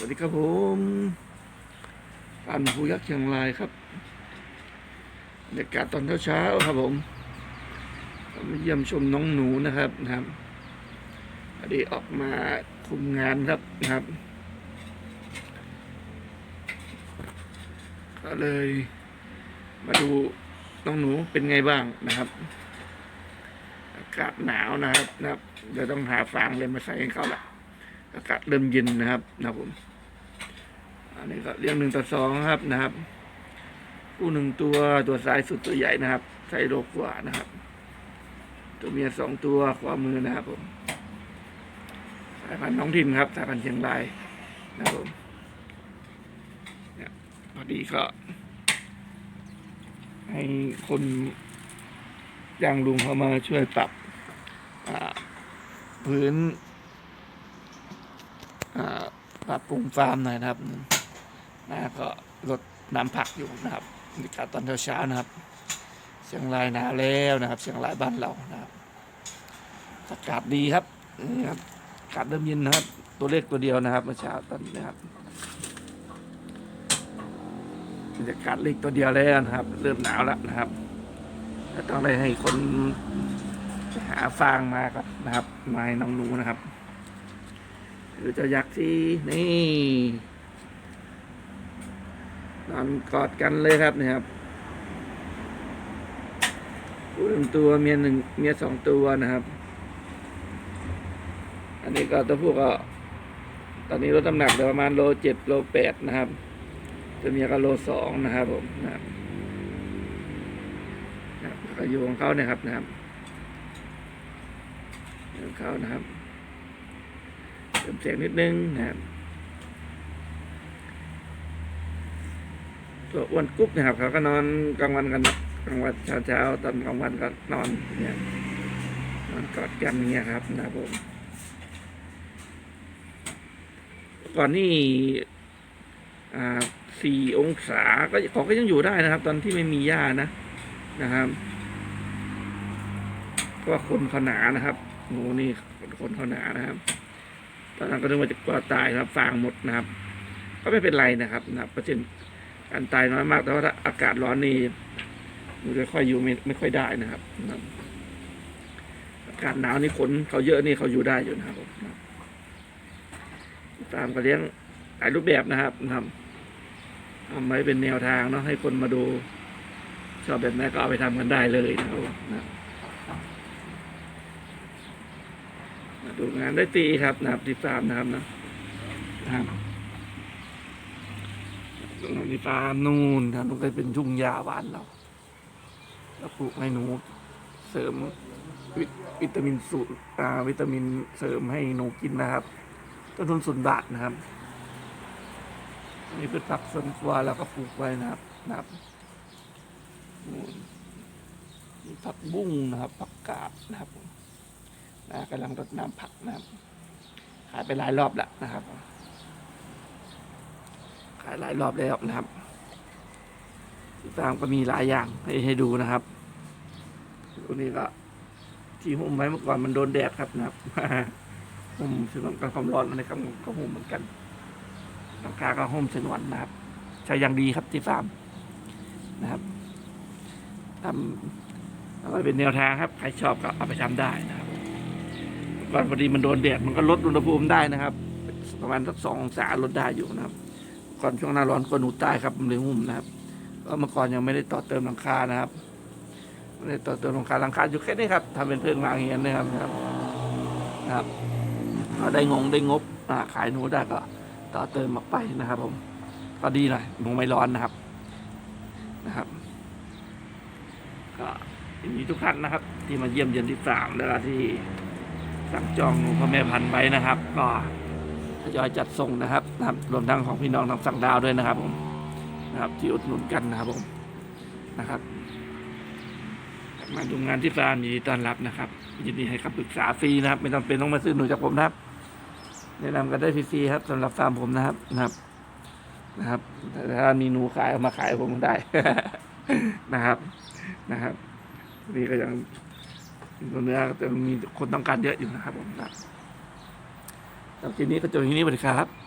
สวัสดีครับผมปันภูยักษ์เชียงรายครับบรรยากาศตอนเช้าๆครับผมมาเยี่ยมชมน้องหนูนะครับนะครับอดีออกมาคุมงานครับนะครับ ก็เลย มาดูน้องหนูเป็นไงบ้างนะครับอากาศหนาวนะครับนะครับเดี๋ยวต้องหาฟางเลยมาใส่ให้เขาละ อากาศเริ่มเย็นนะครับนะครับผมอันนี้ก็เลี้ยงหนึ่งต่อสองครับนะครับคู่หนึ่งตัวตัวซ้ายสุดตัวใหญ่นะครับไซส์โลกว่านะครับ ตัวเมียสองตัวขวามือนะครับผมสายพันธุ์น้องถิ่นครับสายพันธุ์เชียงรายนะครับผมเนี่ยพอดีก็ให้คนย่างลุงเขามาช่วยปรับพื้น ปรับปรุงฟาร์มหน่อยนะครับนะก็ลดน้ำผักอยู่นะครับบรรยากาศตอนเช้าๆนะครับ เชียงรายหนาวแล้วนะครับ เชียงรายบ้านเรานะครับอากาศดีครับนี่ครับอากาศเริ่มเย็นนะครับ ตัวเลขตัวเดียวนะครับเมื่อเช้าตอนนี้ครับบรรยากาศเล็กตัวเดียวแล้วนะครับ เริ่มหนาวแล้วนะครับต้องได้ให้คนหาฟางมาก่อนนะครับมาให้น้องหนูนะครับ หรือเจะยักษ์ที่นี่นอนกอดกันเลยครับนี่ยครับผู้หนึ่งตัวเมียหนึ่งเมียสองตัวนะครับ อันนี้ก็ตัวผู้ก็ ตอนนี้ลดน้ำหนักเหลือประมาณโลเจ็ดโลแปดนะครับตัวเมียก็โลสองนะครับผมนะครับก็อยู่ของเขาเนี่ยครับนะครับของเขานะครับ มเสียงนิดนึงนะครับตัวอ้วนกุ๊บนะครับเขาก็นอนกลางวันกันกลางวันเช้าเช้าๆตอนกลางวันก็นอนเนี่ยนอนกอดกันเนี่ยครับนะผมก่อนนี่อ่าสี่องศาก็เขาก็ยังอยู่ได้นะครับ ตอนที่ไม่มีหญ้านะนะครับเพราะว่าคนเขาหนานะครับหนูนี่คนเขาหนานะครับ ตอนนั้นก็นึกว่าจะกลัวตายครับฟางหมดนะครับ ก็ไม่เป็นไรนะครับนะครับเปอร์เซ็นต์การตายน้อยมาก แต่ว่าถ้าอากาศร้อนนี่มันจะค่อยอยู่ไม่ไม่ค่อยได้นะครับนะอากาศหนาวนี่ขนเขาเยอะนี่เขาอยู่ได้อยู่นะครับนะตามก็เลี้ยงหลายรูปแบบนะครับนะทำไว้เป็นแนวทางเนาะให้คนมาดูชอบแบบไหนก็เอาไปทำกันได้เลยนะครับนะครับ มา ดูงานได้ตีครับนะครับที่ฟาร์มนะครับนะนะครับตรงนี้ฟาร์มนู่นครับนู่นก็เป็นทุ่งหญ้าบ้านเราแล้วปลูกให้หนูเสริมวิวิตามินสูตรอ่าวิตามินเสริมให้หนูกินนะครับต้นทุนศูนย์บาทนะครับนี่พืชผักสวนครัวเราก็ปลูกไว้นะครับนะครับผักบุ้งนะครับผักกาดนะครับ นะกำลังรดน้ำผักนะครับขายไปหลายรอบแล้วนะครับ ขายหลายรอบแล้วนะครับที่ฟามก็มีหลายอย่างให้ให้ดูนะครับตัวนี้ก็ที่หุ้มไว้เมื่อก่อนมันโดนแดดครับนะครับหุ้มสนวนกันความร้อนอะไรครับก็หุ้มเหมือนกันหลังคาก็หุ้มสนวนนะครับ ใช้อย่างดีครับที่ฟาร์มนะครับทำเอาไว้เป็นแนวทางครับ ใครชอบก็เอาไปทำได้นะ ครับก่อนพอดีมันโดนแดดมันก็ลดอุณหภูมิได้นะครับ ประมาณสักสององศาลดได้อยู่นะครับ ก่อนช่วงหน้าร้อนก็หนูตายครับมันเลยหุ้มนะครับก็เมื่อก่อนยังไม่ได้ต่อเติมหลังคานะครับไม่ได้ต่อเติมหลังคาหลังคาอยู่แค่นี้ครับทำเป็นเพื่อนางเงียนนะครับนะครับนะครับก็ได้งงได้งบขายหนูได้ก็ต่อเติมออกไปนะครับผมก็ดีหน่อยหนูไม่ร้อนนะครับนะครับก็ยินดีทุกท่านนะครับ ที่มาเยี่ยมเยียนที่ฟามแล้วที่ สั่งจองหนูพ่อแม่พันธุ์ไว้นะครับ ก็ทยอยจัดส่งนะครับรวมทั้งของพี่น้องทางสั่งดาวด้วยนะครับผมนะครับ ที่อุดหนุนกันนะครับผมนะครับ มาดูงานที่ฟาร์มยินดีต้อนรับนะครับยินดีให้คำปรึกษาฟรีนะครับ ไม่ต้องเป็นต้องมาซื้อหนูจากผมนะครับแนะนำกันได้ฟรีๆครับสำหรับฟาร์มผมนะครับนะครับนะครับถ้ามีหนูขายเอามาขายผมได้นะครับนะครับ นี่ก็ยัง ตัวเนื้อจะมีคนต้องการเยอะอยู่นะครับผมครับแล้วทีนี้ก็จบที่นี้สวัสดีครับ